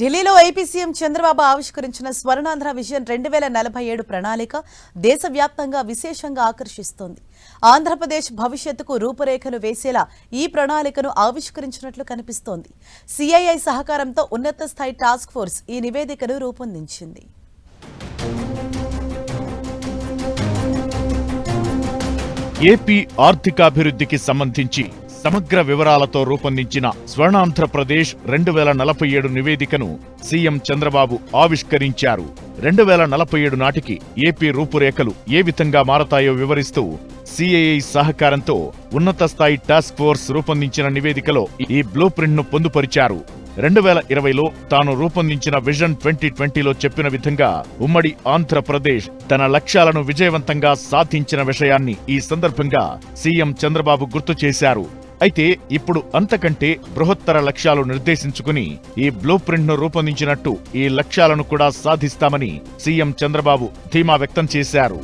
ఢిల్లీలో AP CM Chandrababu ఆవిష్కరించిన Swarnandhra vision రెండు వేల నలభై ఏడు ప్రణాళిక దేశవ్యాప్తంగా విశేషంగా ఆకర్షిస్తోంది. ఆంధ్రప్రదేశ్ భవిష్యత్తుకు రూపురేఖలు వేసేలా ఈ ప్రణాళికను ఆవిష్కరించినట్లు కనిపిస్తోంది. సిఐఐ సహకారంతో ఉన్నత స్థాయి టాస్క్ ఫోర్స్ ఈ నివేదికను రూపొందించింది. ఏపీ ఆర్థికాభివృద్ధికి సంబంధించి సమగ్ర వివరాలతో రూపొందించిన స్వర్ణాంధ్రప్రదేశ్ రెండు వేల నలభై ఏడు నివేదికను సీఎం చంద్రబాబు ఆవిష్కరించారు. రెండు వేల నలభై ఏడు నాటికి ఏపీ రూపురేఖలు ఏ విధంగా మారతాయో వివరిస్తూ సిఐఐ సహకారంతో ఉన్నత స్థాయి టాస్క్ ఫోర్స్ రూపొందించిన నివేదికలో ఈ బ్లూ ప్రింట్ను పొందుపరిచారు. రెండు వేల ఇరవైలో తాను రూపొందించిన విజన్ ట్వంటీ ట్వంటీలో చెప్పిన విధంగా ఉమ్మడి ఆంధ్రప్రదేశ్ తన లక్ష్యాలను విజయవంతంగా సాధించిన విషయాన్ని ఈ సందర్భంగా సీఎం చంద్రబాబు గుర్తు చేశారు. అయితే ఇప్పుడు అంతకంటే బృహత్తర లక్ష్యాలు నిర్దేశించుకుని ఈ బ్లూ ప్రింట్ను రూపొందించినట్టు ఈ లక్ష్యాలను కూడా సాధిస్తామని సీఎం చంద్రబాబు ధీమా వ్యక్తం చేశారు.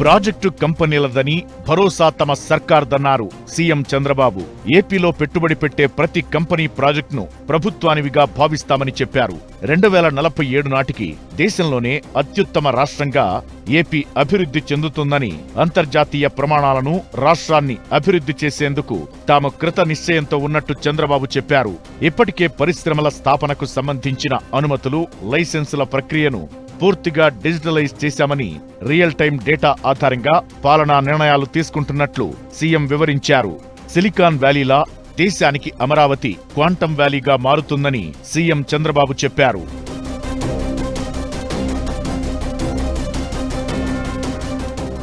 ప్రాజెక్టు కంపెనీలదని భరోసా తమ సర్కార్దన్నారు సీఎం చంద్రబాబు. ఏపీలో పెట్టుబడి పెట్టే ప్రతి కంపెనీ ప్రాజెక్టును ప్రభుత్వానివిగా భావిస్తామని చెప్పారు. రెండు వేల నలభై ఏడు నాటికి దేశంలోనే అత్యుత్తమ రాష్ట్రంగా ఏపీ అభివృద్ధి చెందుతుందని అంతర్జాతీయ ప్రమాణాలను రాష్ట్రాన్ని అభివృద్ధి చేసేందుకు తాము కృత నిశ్చయంతో ఉన్నట్టు చంద్రబాబు చెప్పారు. ఇప్పటికే పరిశ్రమల స్థాపనకు సంబంధించిన అనుమతులు లైసెన్సుల ప్రక్రియను పూర్తిగా డిజిటలైజ్ చేశామని రియల్ టైం డేటా ఆధారంగా పాలనా నిర్ణయాలు తీసుకుంటున్నట్లు సీఎం వివరించారు. సిలికాన్ వ్యాలీలా దేశానికి అమరావతి క్వాంటం వ్యాలీగా మారుతుందని సీఎం చంద్రబాబు చెప్పారు.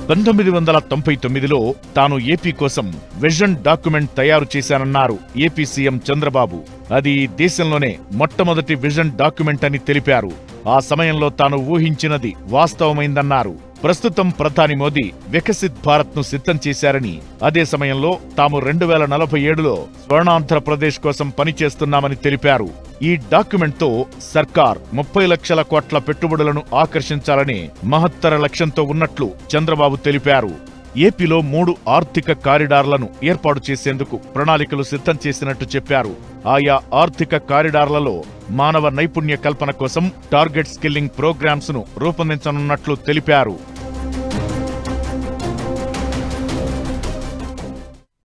పంతొమ్మిది వందల తొంభై తొమ్మిదిలో తాను ఏపీ కోసం విజన్ డాక్యుమెంట్ తయారు చేశానన్నారు ఏపీ సీఎం చంద్రబాబు. అది దేశంలోనే మొట్టమొదటి విజన్ డాక్యుమెంట్ అని తెలిపారు. ఆ సమయంలో తాను ఊహించినది వాస్తవమైందన్నారు. ప్రస్తుతం ప్రధాని మోదీ వికసిత్ భారత్ను సిద్ధం చేశారని అదే సమయంలో తాము రెండు వేల నలభై ఏడులో స్వర్ణాంధ్రప్రదేశ్ కోసం పనిచేస్తున్నామని తెలిపారు. ఈ డాక్యుమెంట్తో సర్కార్ ముప్పై లక్షల కోట్ల పెట్టుబడులను ఆకర్షించాలని మహత్తర లక్ష్యంతో ఉన్నట్లు చంద్రబాబు తెలిపారు. ఏపీలో మూడు ఆర్థిక కారిడార్లను ఏర్పాటు చేసేందుకు ప్రణాళికలు సిద్ధం చేసినట్టు చెప్పారు. ఆయా ఆర్థిక కారిడార్లలో మానవ నైపుణ్య కల్పన కోసం టార్గెట్ స్కిల్లింగ్ ప్రోగ్రామ్స్ను రూపొందించనున్నట్లు తెలిపారు.